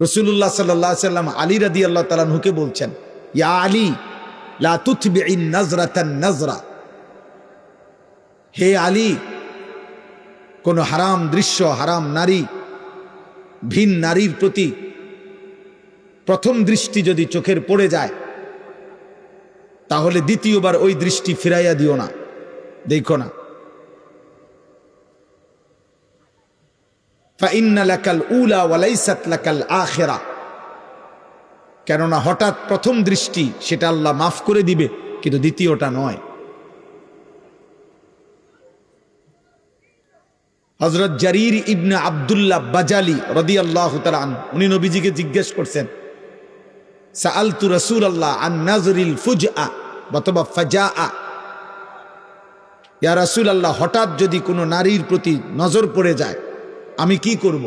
রসুল্লাহ সাল্লাহ সাল্লাম আলী রাদি আল্লাহ তালাহুকে বলছেন, ইয়া আলী হে আলী, কোন হারাম দৃশ্য, হারাম নারী, ভিন নারীর প্রতি প্রথম দৃষ্টি যদি চোখের পড়ে যায়, তাহলে দ্বিতীয়বার ওই দৃষ্টি ফিরাইয়া দিও না, দেখো না। কেননা হঠাৎ প্রথম দৃষ্টি সেটা আল্লাহ মাফ করে দিবে, কিন্তু দ্বিতীয়টা নয়। হজরত জারির ইবনে আবদুল্লাহ বাজালি রদি আল্লাহ উনি নবীজিকে জিজ্ঞেস করছেন রসুল আল্লাহ আন নাজরিল ফুজআ অথবা ফাজা ইয়া রাসূল আল্লাহ হঠাৎ যদি কোনো নারীর প্রতি নজর পড়ে যায় আমি কি করব?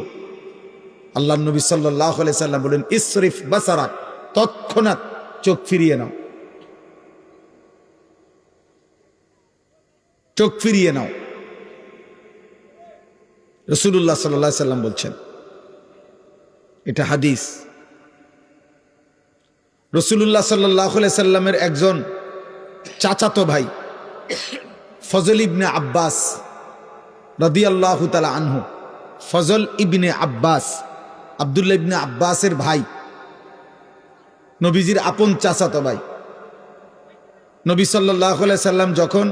আল্লাহ নবী সাল্লাহ সাল্লাম বলেন, ইসরিফ বাসারাক তৎক্ষণাৎ চোখ ফিরিয়ে নাও। চোখ ফিরিয়ে নাও। রসুল্লাহ সাল্লাহ সাল্লাম বলছেন, এটা হাদিস। রসুল্লাহ সাল্লাহ সাল্লামের একজন চাচাতো ভাই, ফজল ইবনে আব্বাস রদি আল্লাহ তালা আনহু ফজল ইবনে আব্বাস, আবদুল্লাহ ইবনে আব্বাসের ভাই। নবীজির আপন চাচাতো ভাই। নবী সাল্লাহ সাল্লাম যখন,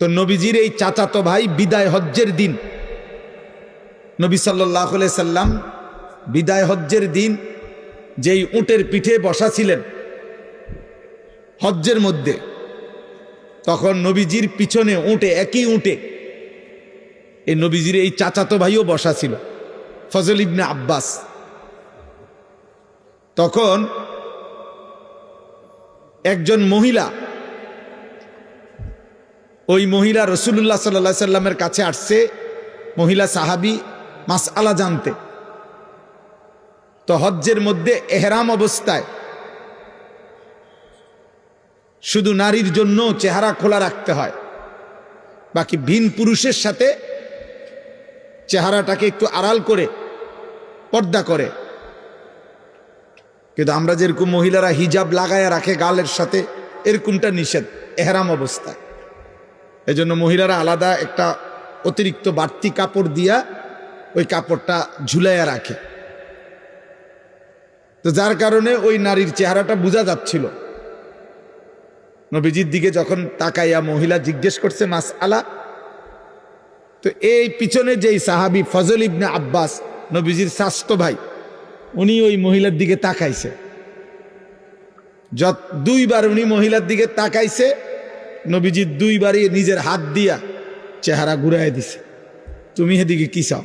তো নবীজির এই চাচাতো ভাই বিদায় হজ্জের দিন। নবী সাল্লাহ সাল্লাম বিদায় হজ্জের দিন যেই উটের পিঠে বসা ছিলেন হজ্জের মধ্যে, তখন নবীজির পিছনে উঠে একই উঠে এই নবীজির এই চাচাতো ভাইও বসা ছিল, ফজল ইবনে আব্বাস। তখন একজন মহিলা ওই মহিলা রসুল্লাহ সাল্লা সাল্লামের কাছে আসছে, মহিলা সাহাবি মাস আলা জানতে। তো হজ্জের মধ্যে এহরাম অবস্থায় শুধু নারীর জন্য চেহারা খোলা রাখতে হয়, বাকি ভিন পুরুষের সাথে চেহারাটাকে একটু আড়াল করে, পর্দা করে। কিন্তু আমরা যেরকম মহিলারা হিজাব লাগায় রাখে গালের সাথে, এরকমটা নিষেধ, এহরাম অবস্থায়। এজন্য মহিলারা আলাদা একটা অতিরিক্ত বাড়তি কাপড় দিয়া ওই কাপড়টা ঝুলাইয়া রাখে। তো যার কারণে ওই নারীর চেহারাটা বোঝা যাচ্ছিল। নবীজির দিকে যখন তাকাইয়া মহিলা জিজ্ঞেস করছে মাস আলা তো এই পিছনে যেই সাহাবি ফজল ইবনে আব্বাস, নবীজির স্বাস্থ্য ভাই, উনি ওই মহিলার দিকে তাকাইছে। যত দুইবার উনি মহিলার দিকে তাকাইছে নবীজির দুইবারই নিজের হাত দিয়া চেহারা ঘুরাই দিছে। তুমি এদিকে কি চাও?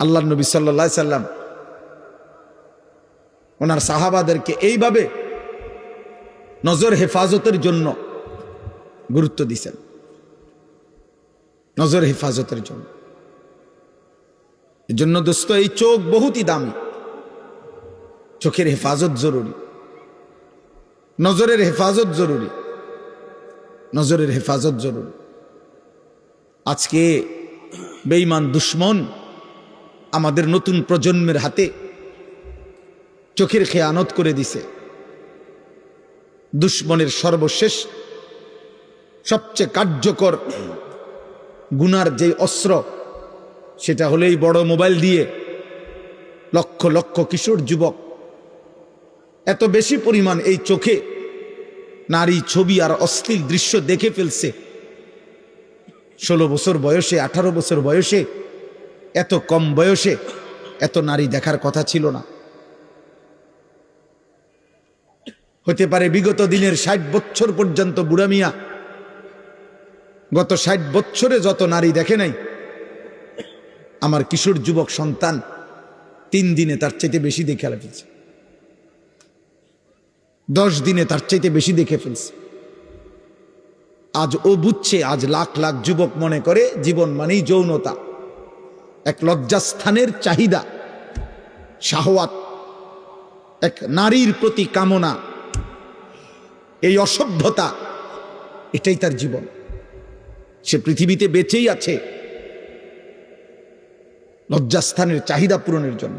আল্লাহ নবী সাল্লা সাল্লাম ওনার সাহাবাদেরকে এইভাবে নজর হেফাজতের জন্য গুরুত্ব দিছেন। নজর হেফাজতের জন্য। এই জন্য দোস্ত, এই চোখ বহুতই দামি। চোখের হেফাজত জরুরি। নজরের হেফাজত জরুরি। নজরের হেফাজত জরুরি। আজকে বেইমান দুশ্মন আমাদের নতুন প্রজন্মের হাতে চোখের খেয়ানত করে দিছে। দুশ্মনের সর্বশেষ, সবচেয়ে কার্যকর গুনার যে অস্ত্র, সেটা হলেই বড় মোবাইল দিয়ে লক্ষ লক্ষ কিশোর যুবক এত বেশি পরিমাণ এই চোখে নারী ছবি আর অশ্লীল দৃশ্য দেখে ফেলছে। ষোলো বছর বয়সে, আঠারো বছর বয়সে, এত কম বয়সে এত নারী দেখার কথা ছিল না। হতে পারে বিগত দিনের ষাট বছর পর্যন্ত বুড়া মিয়া গত ষাট বছরে যত নারী দেখে নাই, আমার কিশোর যুবক সন্তান তিন দিনে তার চাইতে বেশি দেখে ফেলছে। দশ দিনে তার চাইতে বেশি দেখে ফেলছে। আজ ও বুঝছে, আজ লাখ লাখ যুবক মনে করে জীবন মানেই যৌনতা। এক লজ্জাস্থানের চাহিদা, শাহওয়াত, এক নারীর প্রতি কামনা। এই অসভ্যতা, এটাই তার জীবন। সে পৃথিবীতে বেঁচেই আছে। লজ্জাস্থানের চাহিদা পূরণের জন্য।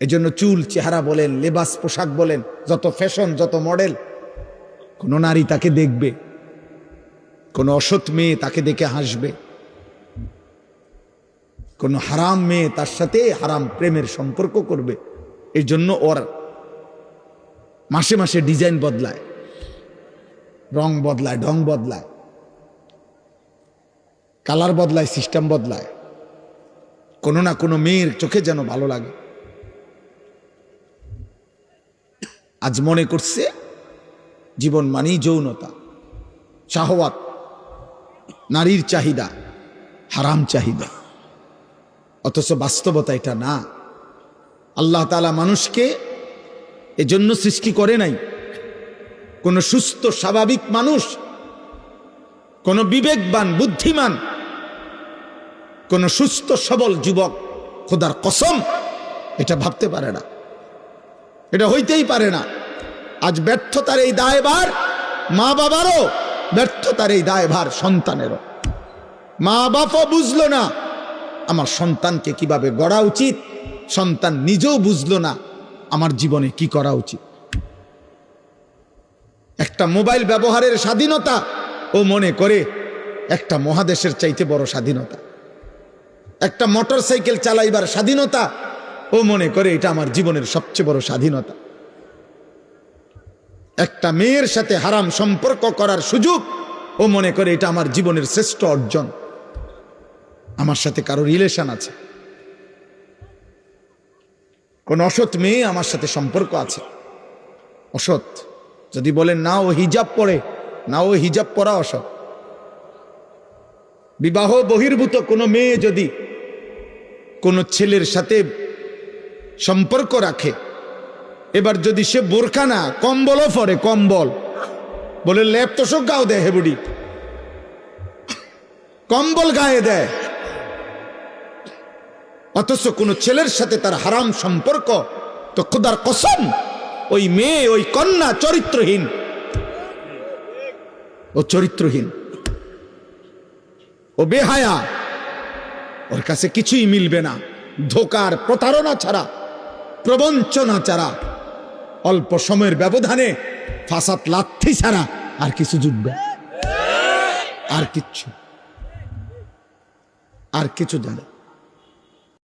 এজন্য চুল, চেহারা বলেন, লেবাস, পোশাক বলেন, যত ফ্যাশন, যত মডেল, কোন নারী তাকে দেখবে, কোন অসৎ মেয়ে তাকে দেখে হাসবে, কোন হারাম মেয়ে তার সাথে হারাম প্রেমের সম্পর্ক করবে। এই জন্য ওর মাসে মাসে ডিজাইন বদলায়। রং বদলায়, ঢং বদলায়। কালার বদলায়, সিস্টেম বদলায়। কোনো না কোনো মেয়ের চোখে যেন ভালো লাগে। আজ মনে করছে, জীবন মানেই যৌনতা। শাহওয়াত, নারীর চাহিদা, হারাম চাহিদা। অথচ বাস্তবতা এটা না। আল্লাহ তালা মানুষকে এজন্য সৃষ্টি করে নাই। কোন সুস্থ, স্বাভাবিক মানুষ, কোন বিবেকবান, বুদ্ধিমান, কোন সুস্থ, সবল যুবক, খোদার কসম, এটা ভাবতে পারে না। এটা হইতেই পারে না। আজ ব্যর্থতার এই দায়ভার মা বাবারও, ব্যর্থতার এই দায়ভার সন্তানেরও। মা বাপও বুঝলো না, আমার সন্তানকে কীভাবে গড়া উচিত, সন্তান নিজেও বুঝলো না, আমার জীবনে কি করা উচিত। একটা মোবাইল ব্যবহারের স্বাধীনতা ও মনে করে একটা মহাদেশের চাইতে বড় স্বাধীনতা। একটা মোটর সাইকেল চালাইবার স্বাধীনতা ও মনে করে এটা আমার জীবনের সবচেয়ে বড় স্বাধীনতা। একটা মেয়ের সাথে হারাম সম্পর্ক করার সুযোগ ও মনে করে এটা আমার জীবনের শ্রেষ্ঠ অর্জন। আমার সাথে কারও রিলেশন আছে। কোন অসৎ মেয়ে আমার সাথে সম্পর্ক আছে। অসৎ যদি বলেন না ও হিজাব পরে না ও হিজাব পরা অসৎ বিবাহ বহির্ভূত কোনো মেয়ে যদি কোনো ছেলের সাথে সম্পর্ক রাখে, এবার যদি সে বোরখা না, কম্বলও পরে, কম্বল। বলে, ল্যাপ তো সব গাও দেয় হেবুডি। কম্বল গায়ে দেয়। অথচ কোন ছেলের সাথে তার হারাম সম্পর্ক, তো খুদার কসম। ওই মেয়ে, ওই কন্যা চরিত্রহীন। ও চরিত্রহীন। ও বেহায়া। ওর কাছে কিছুই মিলবে না। ধোকার প্রতারণা ছাড়া, প্রবঞ্চনা ছাড়া, অল্প সময়ের ব্যবধানে ফাসাত লাথি ছাড়া আর কিছু জুটবে। আর কিচ্ছু। আর কিছু জানে